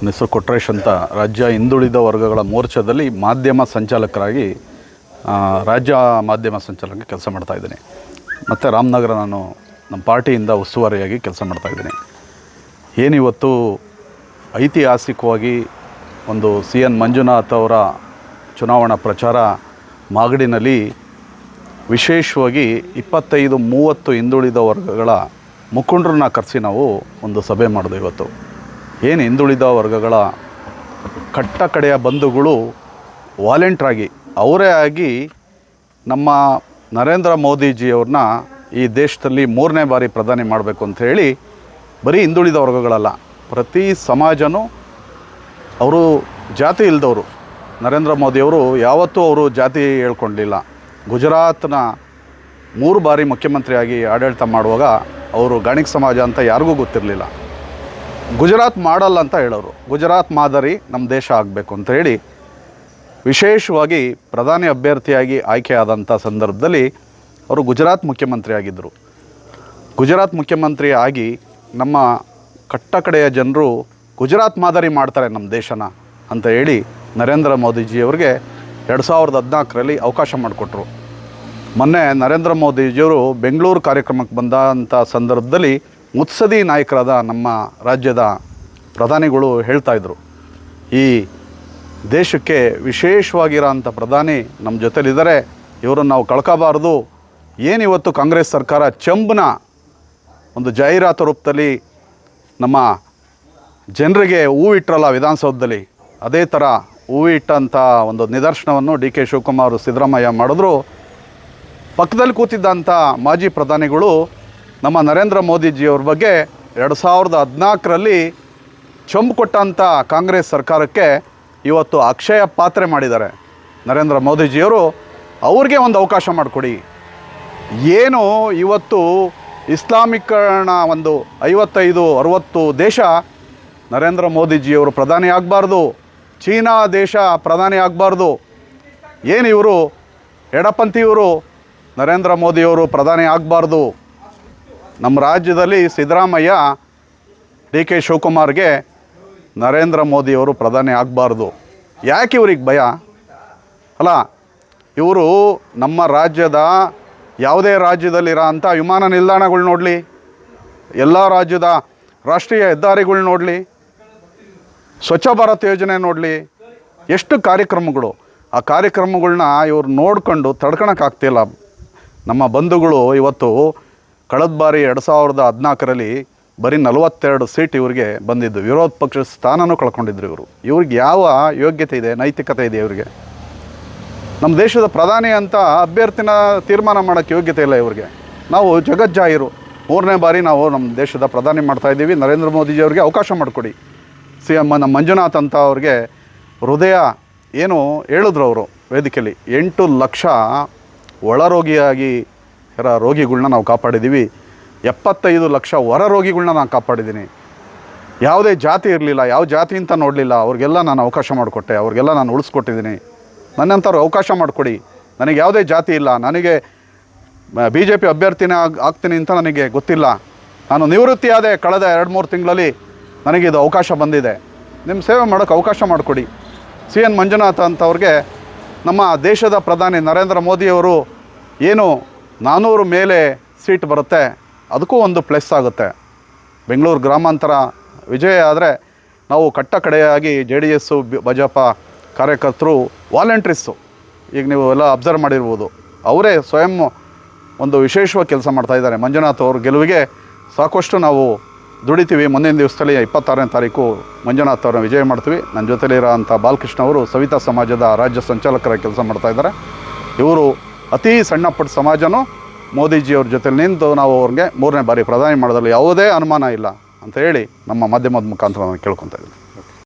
ನನ್ನ ಹೆಸರು ಕೊಟ್ರೇಶ್ ಅಂತ ರಾಜ್ಯ ಹಿಂದುಳಿದ ವರ್ಗಗಳ ಮೋರ್ಚಾದಲ್ಲಿ ಮಾಧ್ಯಮ ಸಂಚಾಲಕರಾಗಿ ರಾಜ್ಯ ಮಾಧ್ಯಮ ಸಂಚಾಲಕ ಕೆಲಸ ಮಾಡ್ತಾಯಿದ್ದೀನಿ ಮತ್ತು ರಾಮನಗರ ನಾನು ನಮ್ಮ ಪಾರ್ಟಿಯಿಂದ ಉಸ್ತುವಾರಿಯಾಗಿ ಕೆಲಸ ಮಾಡ್ತಾಯಿದ್ದೀನಿ ಏನಿವತ್ತು ಐತಿಹಾಸಿಕವಾಗಿ ಒಂದು ಸಿ ಎನ್ ಮಂಜುನಾಥ್ ಅವರ ಚುನಾವಣಾ ಪ್ರಚಾರ ಮಾಗಡಿನಲ್ಲಿ ವಿಶೇಷವಾಗಿ ಇಪ್ಪತ್ತೈದು ಮೂವತ್ತು ಹಿಂದುಳಿದ ವರ್ಗಗಳ ಮುಖಂಡರನ್ನ ಕರೆಸಿ ನಾವು ಒಂದು ಸಭೆ ಮಾಡಿದೆ ಇವತ್ತು. ಏನು ಹಿಂದುಳಿದ ವರ್ಗಗಳ ಕಟ್ಟ ಕಡೆಯ ಬಂಧುಗಳು ವಾಲೆಂಟ್ರಾಗಿ, ಅವರೇ ಆಗಿ ನಮ್ಮ ನರೇಂದ್ರ ಮೋದಿಜಿಯವ್ರನ್ನ ಈ ದೇಶದಲ್ಲಿ ಮೂರನೇ ಬಾರಿ ಪ್ರಧಾನಿ ಮಾಡಬೇಕು ಅಂತ ಹೇಳಿ ಬರೀ ಹಿಂದುಳಿದ ವರ್ಗಗಳಲ್ಲ, ಪ್ರತಿ ಸಮಾಜನೂ ಅವರು ಜಾತಿ ಇಲ್ಲದವರು ನರೇಂದ್ರ ಮೋದಿಯವರು ಯಾವತ್ತೂ ಅವರು ಜಾತಿ ಹೇಳ್ಕೊಂಡಿಲ್ಲ. ಗುಜರಾತ್ನ ಮೂರು ಬಾರಿ ಮುಖ್ಯಮಂತ್ರಿಯಾಗಿ ಆಡಳಿತ ಮಾಡುವಾಗ ಅವರು ಗಣಿಕ ಸಮಾಜ ಅಂತ ಯಾರಿಗೂ ಗೊತ್ತಿರಲಿಲ್ಲ. ಗುಜರಾತ್ ಮಾಡಲ್ಲ ಅಂತ ಹೇಳೋರು. ಗುಜರಾತ್ ಮಾದರಿ ನಮ್ಮ ದೇಶ ಆಗಬೇಕು ಅಂತ ಹೇಳಿ ವಿಶೇಷವಾಗಿ ಪ್ರಧಾನಿ ಅಭ್ಯರ್ಥಿಯಾಗಿ ಆಯ್ಕೆಯಾದಂಥ ಸಂದರ್ಭದಲ್ಲಿ ಅವರು ಗುಜರಾತ್ ಮುಖ್ಯಮಂತ್ರಿ ಆಗಿದ್ದರು ಗುಜರಾತ್ ಮುಖ್ಯಮಂತ್ರಿ ಆಗಿ ನಮ್ಮ ಕಟ್ಟ ಕಡೆಯ ಜನರು ಗುಜರಾತ್ ಮಾದರಿ ಮಾಡ್ತಾರೆ ನಮ್ಮ ದೇಶನ ಅಂತ ಹೇಳಿ ನರೇಂದ್ರ ಮೋದಿಜಿಯವ್ರಿಗೆ ಎರಡು ಸಾವಿರದ ಹದಿನಾಲ್ಕರಲ್ಲಿ ಅವಕಾಶ ಮಾಡಿಕೊಟ್ರು. ಮೊನ್ನೆ ನರೇಂದ್ರ ಮೋದಿಜಿಯವರು ಬೆಂಗಳೂರು ಕಾರ್ಯಕ್ರಮಕ್ಕೆ ಬಂದಂಥ ಸಂದರ್ಭದಲ್ಲಿ ಮುತ್ಸದಿ ನಾಯಕರಾದ ನಮ್ಮ ರಾಜ್ಯದ ಪ್ರಧಾನಿಗಳು ಹೇಳ್ತಾ ಇದ್ರು. ಈ ದೇಶಕ್ಕೆ ವಿಶೇಷವಾಗಿರೋಂಥ ಪ್ರಧಾನಿ ನಮ್ಮ ಜೊತೆಲಿದ್ದಾರೆ. ಇವರನ್ನು ನಾವು ಕಳ್ಕೋಬಾರ್ದು. ಏನಿವತ್ತು ಕಾಂಗ್ರೆಸ್ ಸರ್ಕಾರ ಚಂಬ್ನ ಒಂದು ಜಾಹೀರಾತು ರೂಪದಲ್ಲಿ ನಮ್ಮ ಜನರಿಗೆ ಹೂವಿಟ್ರಲ್ಲ ವಿಧಾನಸೌಧದಲ್ಲಿ. ಅದೇ ಥರ ಹೂವಿಟ್ಟಂಥ ಒಂದು ನಿದರ್ಶನವನ್ನು ಡಿ ಕೆ ಶಿವಕುಮಾರ್ ಸಿದ್ದರಾಮಯ್ಯ ಮಾಡಿದ್ರು. ಪಕ್ಕದಲ್ಲಿ ಕೂತಿದ್ದಂಥ ಮಾಜಿ ಪ್ರಧಾನಿಗಳು ನಮ್ಮ ನರೇಂದ್ರ ಮೋದಿಜಿಯವ್ರ ಬಗ್ಗೆ ಎರಡು ಸಾವಿರದ ಹದಿನಾಲ್ಕರಲ್ಲಿ ಚಂಬು ಕೊಟ್ಟಂಥ ಕಾಂಗ್ರೆಸ್ ಸರ್ಕಾರಕ್ಕೆ ಇವತ್ತು ಅಕ್ಷಯ ಪಾತ್ರೆ ಮಾಡಿದ್ದಾರೆ. ನರೇಂದ್ರ ಮೋದಿಜಿಯವರು ಅವ್ರಿಗೆ ಒಂದು ಅವಕಾಶ ಮಾಡಿಕೊಡಿ. ಏನು ಇವತ್ತು ಇಸ್ಲಾಮೀಕರಣ ಒಂದು ಐವತ್ತೈದು, ಅರುವತ್ತು ದೇಶ ನರೇಂದ್ರ ಮೋದಿಜಿಯವರು ಪ್ರಧಾನಿ ಆಗಬಾರ್ದು, ಚೀನಾ ದೇಶ ಪ್ರಧಾನಿ ಆಗಬಾರ್ದು. ಏನು ಇವರು, ಎಡಪಂಥಿಯವರು ನರೇಂದ್ರ ಮೋದಿಯವರು ಪ್ರಧಾನಿ ಆಗಬಾರ್ದು. ನಮ್ಮ ರಾಜ್ಯದಲ್ಲಿ ಸಿದ್ದರಾಮಯ್ಯ ಡಿ ಕೆ ಶಿವಕುಮಾರ್ಗೆ ನರೇಂದ್ರ ಮೋದಿಯವರು ಪ್ರಧಾನಿ ಆಗಬಾರ್ದು. ಯಾಕೆ ಇವ್ರಿಗೆ ಭಯ? ಅಲ್ಲ, ಇವರು ನಮ್ಮ ರಾಜ್ಯದ ಯಾವುದೇ ರಾಜ್ಯದಲ್ಲಿರೋ ಅಂಥ ವಿಮಾನ ನಿಲ್ದಾಣಗಳು ನೋಡಲಿ, ಎಲ್ಲ ರಾಜ್ಯದ ರಾಷ್ಟ್ರೀಯ ಹೆದ್ದಾರಿಗಳು ನೋಡಲಿ, ಸ್ವಚ್ಛ ಭಾರತ್ ಯೋಜನೆ ನೋಡಲಿ, ಎಷ್ಟು ಕಾರ್ಯಕ್ರಮಗಳು. ಆ ಕಾರ್ಯಕ್ರಮಗಳನ್ನ ಇವ್ರು ನೋಡ್ಕೊಂಡು ತಡ್ಕೊಳಕ್ಕಾಗ್ತಿಲ್ಲ ನಮ್ಮ ಬಂಧುಗಳು ಇವತ್ತು ಕಳೆದ ಬಾರಿ ಎರಡು ಸಾವಿರದ ಹದಿನಾಲ್ಕರಲ್ಲಿ ಬರೀ ನಲವತ್ತೆರಡು ಸೀಟ್ ಇವರಿಗೆ ಬಂದಿದ್ದು. ವಿರೋಧ ಪಕ್ಷದ ಸ್ಥಾನನೂ ಕಳ್ಕೊಂಡಿದ್ರು ಇವರು. ಇವ್ರಿಗೆ ಯಾವ ಯೋಗ್ಯತೆ ಇದೆ, ನೈತಿಕತೆ ಇದೆ ಇವರಿಗೆ? ನಮ್ಮ ದೇಶದ ಪ್ರಧಾನಿ ಅಂತ ಅಭ್ಯರ್ಥಿನ ತೀರ್ಮಾನ ಮಾಡೋಕ್ಕೆ ಯೋಗ್ಯತೆ ಇಲ್ಲ ಇವ್ರಿಗೆ. ನಾವು ಜಗಜ್ಜಾಹಿರು ಮೂರನೇ ಬಾರಿ ನಾವು ನಮ್ಮ ದೇಶದ ಪ್ರಧಾನಿ ಮಾಡ್ತಾ ಇದ್ದೀವಿ. ನರೇಂದ್ರ ಮೋದಿಜಿ ಅವ್ರಿಗೆ ಅವಕಾಶ ಮಾಡಿಕೊಡಿ. ಸಿ ಎಂ ನಮ್ಮ ಮಂಜುನಾಥ್ ಅಂತ ಅವ್ರಿಗೆ ಹೃದಯ ಏನು ಹೇಳಿದ್ರು ಅವರು ವೇದಿಕೆಯಲ್ಲಿ ಎಂಟು ಲಕ್ಷ ಒಳರೋಗಿಯಾಗಿ ರೋಗಿಗಳ್ನ ನಾವು ಕಾಪಾಡಿದ್ದೀವಿ ಎಪ್ಪತ್ತೈದು ಲಕ್ಷ ಹೊರ ರೋಗಿಗಳ್ನ ನಾನು ಕಾಪಾಡಿದ್ದೀನಿ. ಯಾವುದೇ ಜಾತಿ ಇರಲಿಲ್ಲ, ಯಾವ ಜಾತಿ ಅಂತ ನೋಡಲಿಲ್ಲ, ಅವ್ರಿಗೆಲ್ಲ ನಾನು ಅವಕಾಶ ಮಾಡಿಕೊಟ್ಟೆ, ಅವ್ರಿಗೆಲ್ಲ ನಾನು ಉಳಿಸ್ಕೊಟ್ಟಿದ್ದೀನಿ. ನನ್ನಂಥವ್ರು ಅವಕಾಶ ಮಾಡಿಕೊಡಿ. ನನಗೆ ಯಾವುದೇ ಜಾತಿ ಇಲ್ಲ, ನನಗೆ ಬಿ ಜೆ ಪಿ ಅಭ್ಯರ್ಥಿನೇ ಆಗ್, ಆಗ್ತೀನಿ ಅಂತ ನನಗೆ ಗೊತ್ತಿಲ್ಲ. ನಾನು ನಿವೃತ್ತಿ ಆದೆ ಕಳೆದ ಎರಡು ಮೂರು ತಿಂಗಳಲ್ಲಿ ನನಗಿದು ಅವಕಾಶ ಬಂದಿದೆ. ನಿಮ್ಮ ಸೇವೆ ಮಾಡೋಕ್ಕೆ ಅವಕಾಶ ಮಾಡಿಕೊಡಿ. ಸಿ ಎನ್ ಮಂಜುನಾಥ್ ಅಂತವ್ರಿಗೆ ನಮ್ಮ ದೇಶದ ಪ್ರಧಾನಿ ನರೇಂದ್ರ ಮೋದಿಯವರು ಏನು ನಾನ್ನೂರು ಮೇಲೆ ಸೀಟ್ ಬರುತ್ತೆ. ಅದಕ್ಕೂ ಒಂದು ಪ್ಲಸ್ ಆಗುತ್ತೆ. ಬೆಂಗಳೂರು ಗ್ರಾಮಾಂತರ ವಿಜಯ ಆದರೆ ನಾವು ಕಟ್ಟ ಕಡೆಯಾಗಿ ಜೆ ಡಿ ಎಸ್ಸು ಭಾಜಪ ಕಾರ್ಯಕರ್ತರು ವಾಲಂಟ್ರಿಸ್ಸು ಈಗ ನೀವು ಎಲ್ಲ ಅಬ್ಸರ್ವ್ ಮಾಡಿರ್ಬೋದು. ಅವರೇ ಸ್ವಯಂ ಒಂದು ವಿಶೇಷವಾಗಿ ಕೆಲಸ ಮಾಡ್ತಾ ಇದ್ದಾರೆ. ಮಂಜುನಾಥ್ ಅವ್ರ ಗೆಲುವಿಗೆ ಸಾಕಷ್ಟು ನಾವು ದುಡಿತೀವಿ. ಮುಂದಿನ ದಿವಸದಲ್ಲಿ ಇಪ್ಪತ್ತಾರನೇ ತಾರೀಕು ಮಂಜುನಾಥ್ ಅವ್ರನ್ನ ವಿಜಯ ಮಾಡ್ತೀವಿ. ನನ್ನ ಜೊತೆಲಿರೋ ಅಂಥ ಬಾಲಕೃಷ್ಣ ಅವರು ಸವಿತಾ ಸಮಾಜದ ರಾಜ್ಯ ಸಂಚಾಲಕರಾಗಿ ಕೆಲಸ ಮಾಡ್ತಾ ಇದ್ದಾರೆ. ಇವರು ಅತಿ ಸಣ್ಣ ಪುಟ್ಟ ಸಮಾಜನೂ ಮೋದಿಜಿಯವ್ರ ಜೊತೆ ನಿಂತು ನಾವು ಅವ್ರಿಗೆ ಮೂರನೇ ಬಾರಿ ಪ್ರಧಾನಿ ಮಾಡೋದ್ರಲ್ಲಿ ಯಾವುದೇ ಅನುಮಾನ ಇಲ್ಲ ಅಂತ ಹೇಳಿ ನಮ್ಮ ಮಾಧ್ಯಮದ ಮುಖಾಂತರ ನಾನು ಕೇಳ್ಕೊತಾ ಇದ್ದೀನಿ.